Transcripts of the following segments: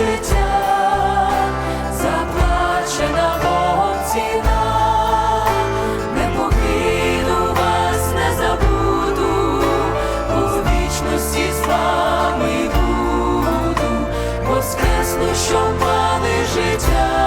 життя, заплачена Богом ціна, не покину вас, не забуду, у вічності з вами буду, воскресну, що пане життя.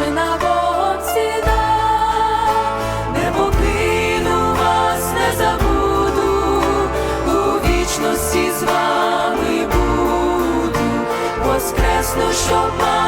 Нашина воціна, не покину вас, не забуду, у вічності з вами буду, воскресну, щоб.